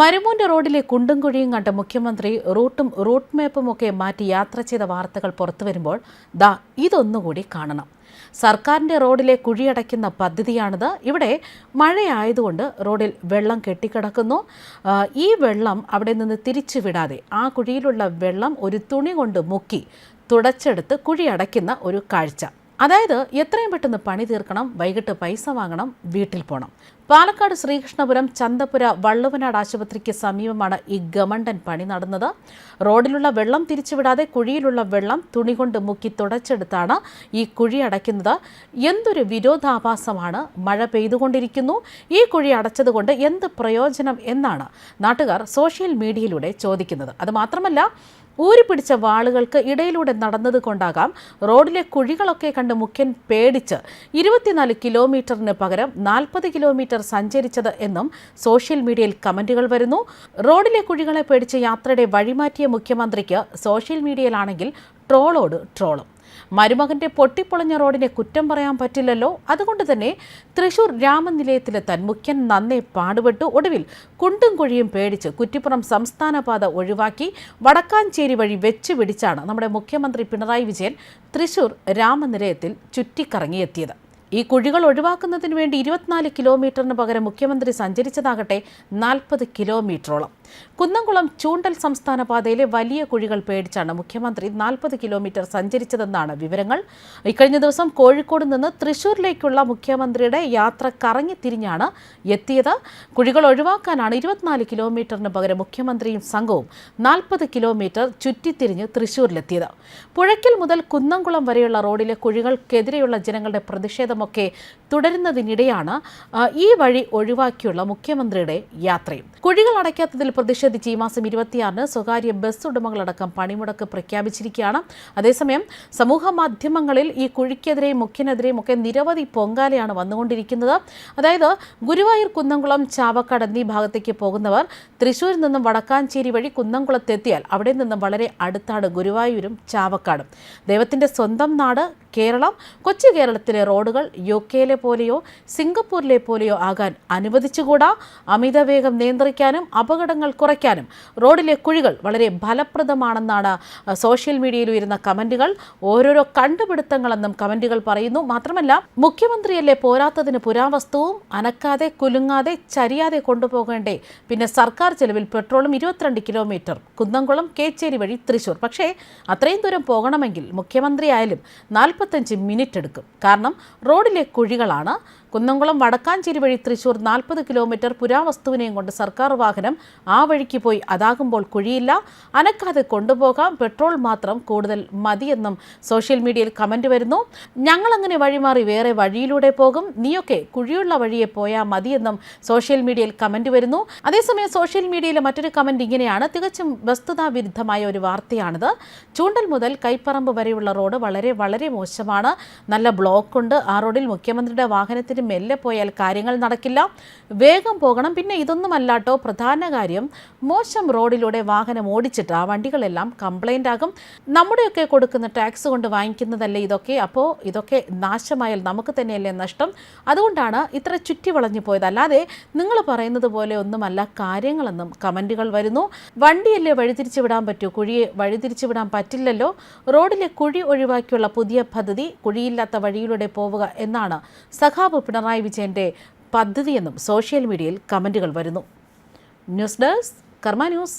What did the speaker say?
മരുമൂന്റെ റോഡിലെ കുണ്ടും കുഴിയും കണ്ട മുഖ്യമന്ത്രി റൂട്ടും റൂട്ട് മാപ്പും ഒക്കെ മാറ്റി യാത്ര ചെയ്ത വാർത്തകൾ പുറത്തു വരുമ്പോൾ ദാ ഇതൊന്നുകൂടി കാണണം. സർക്കാരിന്റെ റോഡിലെ കുഴിയടയ്ക്കുന്ന പദ്ധതിയാണിത്. ഇവിടെ മഴയായതുകൊണ്ട് റോഡിൽ വെള്ളം കെട്ടിക്കിടക്കുന്നു. ഈ വെള്ളം അവിടെ നിന്ന് തിരിച്ചു വിടാതെ ആ കുഴിയിലുള്ള വെള്ളം ഒരു തുണി കൊണ്ട് മുക്കി തുടച്ചെടുത്ത് കുഴി അടയ്ക്കുന്ന ഒരു കാഴ്ച. അതായത് എത്രയും പെട്ടെന്ന് പണി തീർക്കണം വൈകിട്ട് പൈസ വാങ്ങണം വീട്ടിൽ പോകണം പാലക്കാട് ശ്രീകൃഷ്ണപുരം ചന്തപുര വള്ളുവനാട് ആശുപത്രിക്ക് സമീപമാണ് ഈ ഗമണ്ടൻ പണി നടന്നത്. റോഡിലുള്ള വെള്ളം തിരിച്ചുവിടാതെ കുഴിയിലുള്ള വെള്ളം തുണി കൊണ്ട് മുക്കി തുടച്ചെടുത്താണ് ഈ കുഴി അടയ്ക്കുന്നത്. എന്തൊരു വിരോധാഭാസമാണ്. മഴ പെയ്തുകൊണ്ടിരിക്കുന്നു. ഈ കുഴി അടച്ചതുകൊണ്ട് എന്ത് പ്രയോജനം എന്നാണ് നാട്ടുകാർ സോഷ്യൽ മീഡിയയിലൂടെ ചോദിക്കുന്നത്. അതുമാത്രമല്ല ഊരിപ്പിടിച്ച വാളുകൾക്ക് ഇടയിലൂടെ നടന്നത് കൊണ്ടാകാം റോഡിലെ കുഴികളൊക്കെ കണ്ട് മുഖ്യൻ പേടിച്ച് ഇരുപത്തിനാല് കിലോമീറ്ററിന് പകരം നാൽപ്പത് കിലോമീറ്റർ സഞ്ചരിച്ചത് എന്നും സോഷ്യൽ മീഡിയയിൽ കമന്റുകൾ വരുന്നു. റോഡിലെ കുഴികളെ പേടിച്ച് യാത്രയുടെ വഴിമാറ്റിയ മുഖ്യമന്ത്രിക്ക് സോഷ്യൽ മീഡിയയിലാണെങ്കിൽ ട്രോളോട് ട്രോളും. മരുമകന്റെ പൊട്ടിപ്പൊളഞ്ഞ റോഡിനെ കുറ്റം പറയാൻ പറ്റില്ലല്ലോ. അതുകൊണ്ട് തന്നെ തൃശൂർ രാമനിലയത്തിലെത്താൻ മുഖ്യൻ നന്നെ പാടുപെട്ടു. ഒടുവിൽ കുണ്ടും കുഴിയും പേടിച്ച് കുറ്റിപ്പുറം സംസ്ഥാന പാത ഒഴിവാക്കി വടക്കാഞ്ചേരി വഴി വെച്ചുപിടിച്ചാണ് നമ്മുടെ മുഖ്യമന്ത്രി പിണറായി വിജയൻ തൃശൂർ രാമനിലയത്തിൽ ചുറ്റിക്കറങ്ങിയെത്തിയത്. ഈ കുഴികൾ ഒഴിവാക്കുന്നതിന് വേണ്ടി ഇരുപത്തിനാല് കിലോമീറ്ററിന് പകരം മുഖ്യമന്ത്രി സഞ്ചരിച്ചതാകട്ടെ നാൽപ്പത് കിലോമീറ്ററോളം. കുന്നംകുളം ചൂണ്ടൽ സംസ്ഥാന പാതയിലെ വലിയ കുഴികൾ പേടിച്ചാണ് മുഖ്യമന്ത്രി നാൽപ്പത് കിലോമീറ്റർ സഞ്ചരിച്ചതെന്നാണ് വിവരങ്ങൾ. ഇക്കഴിഞ്ഞ ദിവസം കോഴിക്കോട് നിന്ന് തൃശൂരിലേക്കുള്ള മുഖ്യമന്ത്രിയുടെ യാത്ര കറങ്ങിത്തിരിഞ്ഞാണ് എത്തിയത്. കുഴികൾ ഒഴിവാക്കാനാണ് ഇരുപത്തിനാല് കിലോമീറ്ററിന് പകരം മുഖ്യമന്ത്രിയും സംഘവും നാൽപ്പത് കിലോമീറ്റർ ചുറ്റിത്തിരിഞ്ഞ് തൃശൂരിലെത്തിയത്. പുഴയ്ക്കൽ മുതൽ കുന്നംകുളം വരെയുള്ള റോഡിലെ കുഴികൾക്കെതിരെയുള്ള ജനങ്ങളുടെ പ്രതിഷേധമൊക്കെ തുടരുന്നതിനിടെയാണ് ഈ വഴി ഒഴിവാക്കിയുള്ള മുഖ്യമന്ത്രിയുടെ യാത്രയും. കുഴികൾ അടയ്ക്കാത്തതിൽ പ്രതിഷേധിച്ച് ഈ മാസം ഇരുപത്തിയാറിന് സ്വകാര്യ ബസ് ഉടമകളടക്കം പണിമുടക്ക് പ്രഖ്യാപിച്ചിരിക്കുകയാണ്. അതേസമയം സമൂഹ മാധ്യമങ്ങളിൽ ഈ കുഴിക്കെതിരെയും മുഖ്യനെതിരെയും ഒക്കെ നിരവധി പൊങ്കാലയാണ് വന്നുകൊണ്ടിരിക്കുന്നത്. അതായത് ഗുരുവായൂർ കുന്നംകുളം ചാവക്കാട് എന്നീ ഭാഗത്തേക്ക് പോകുന്നവർ തൃശ്ശൂരിൽ നിന്നും വടക്കാഞ്ചേരി വഴി കുന്നംകുളത്തെത്തിയാൽ അവിടെ നിന്നും വളരെ അടുത്താണ് ഗുരുവായൂരും ചാവക്കാടും. ദൈവത്തിന്റെ സ്വന്തം നാട് കേരളം കൊച്ചു കേരളത്തിലെ റോഡുകൾ യു കെയിലെ പോലെയോ സിംഗപ്പൂരിലെ പോലെയോ ആകാൻ അനുവദിച്ചുകൂടാ? അമിതവേഗം നിയന്ത്രിക്കാനും അപകടങ്ങൾ കുറയ്ക്കാനും റോഡിലെ കുഴികൾ വളരെ ഫലപ്രദമാണെന്നാണ് സോഷ്യൽ മീഡിയയിൽ ഉയരുന്ന കമന്റുകൾ. ഓരോരോ കണ്ടുപിടുത്തങ്ങളെന്നും കമന്റുകൾ പറയുന്നു. മാത്രമല്ല മുഖ്യമന്ത്രിയല്ലേ പോരാത്തതിന് പുരാവസ്തുവും? അനക്കാതെ കുലുങ്ങാതെ ചരിയാതെ കൊണ്ടുപോകേണ്ടേ? പിന്നെ സർക്കാർ ചെലവിൽ പെട്രോളും ഇരുപത്തിരണ്ട് കിലോമീറ്റർ. കുന്നംകുളം കേച്ചേരി വഴി തൃശൂർ. പക്ഷേ അത്രയും ദൂരം പോകണമെങ്കിൽ മുഖ്യമന്ത്രി ആയാലും നാൽപ്പത്തഞ്ച് മിനിറ്റ് എടുക്കും. കാരണം റോഡിലെ കുഴികളാണ്. കുന്നംകുളം വടക്കാഞ്ചേരി വഴി തൃശൂർ നാൽപ്പത് കിലോമീറ്റർ പുരാവസ്തുവിനെയും കൊണ്ട് സർക്കാർ വാഹനം ആ വഴിക്ക് പോയി അതാകുമ്പോൾ കുഴിയില്ല. അനക്കാതെ കൊണ്ടുപോകാം. പെട്രോൾ മാത്രം കൂടുതൽ മതിയെന്നും സോഷ്യൽ മീഡിയയിൽ കമന്റ് വരുന്നു. ഞങ്ങളങ്ങനെ വഴിമാറി വേറെ വഴിയിലൂടെ പോകും. നീയൊക്കെ കുഴിയുള്ള വഴിയെ പോയാൽ മതിയെന്നും സോഷ്യൽ മീഡിയയിൽ കമന്റ് വരുന്നു. അതേസമയം സോഷ്യൽ മീഡിയയിലെ മറ്റൊരു കമന്റ് ഇങ്ങനെയാണ്. തികച്ചും വസ്തുതാ വിരുദ്ധമായ ഒരു വാർത്തയാണിത്. ചൂണ്ടൽ മുതൽ കൈപ്പറമ്പ് വരെയുള്ള റോഡ് വളരെ വളരെ മോശമാണ് നല്ല ബ്ലോക്ക് ഉണ്ട് ആ റോഡിൽ മുഖ്യമന്ത്രിയുടെ വാഹനത്തിന് മെല്ലെ പോയാൽ കാര്യങ്ങൾ നടക്കില്ല. വേഗം പോകണം. പിന്നെ ഇതൊന്നുമല്ലാട്ടോ. പ്രധാന കാര്യം മോശം റോഡിലൂടെ വാഹനം ഓടിച്ചിട്ട് ആ വണ്ടികളെല്ലാം കംപ്ലൈന്റ് ആകും. നമ്മുടെയൊക്കെ കൊടുക്കുന്ന ടാക്സ് കൊണ്ട് വാങ്ങിക്കുന്നതല്ലേ ഇതൊക്കെ? അപ്പോൾ ഇതൊക്കെ നാശമായാൽ നമുക്ക് തന്നെയല്ലേ നഷ്ടം? അതുകൊണ്ടാണ് ഇത്ര ചുറ്റി വളഞ്ഞു പോയത്. അല്ലാതെ നിങ്ങൾ പറയുന്നത് പോലെ ഒന്നുമല്ല. കാര്യങ്ങളെന്നും കമന്റുകൾ വരുന്നു. വണ്ടിയല്ലേ വഴിതിരിച്ചു വിടാൻ പറ്റൂ? കുഴിയെ വഴിതിരിച്ചു വിടാൻ പറ്റില്ലല്ലോ. റോഡിലെ കുഴി ഒഴിവാക്കിയുള്ള പുതിയ പദ്ധതി കുഴിയില്ലാത്ത വഴിയിലൂടെ പോവുക എന്നാണ് സഖാബ് പിണറായി വിജയന്റെ പദ്ധതിയെന്നും സോഷ്യൽ മീഡിയയിൽ കമന്റുകൾ വരുന്നു. News desk Karma news.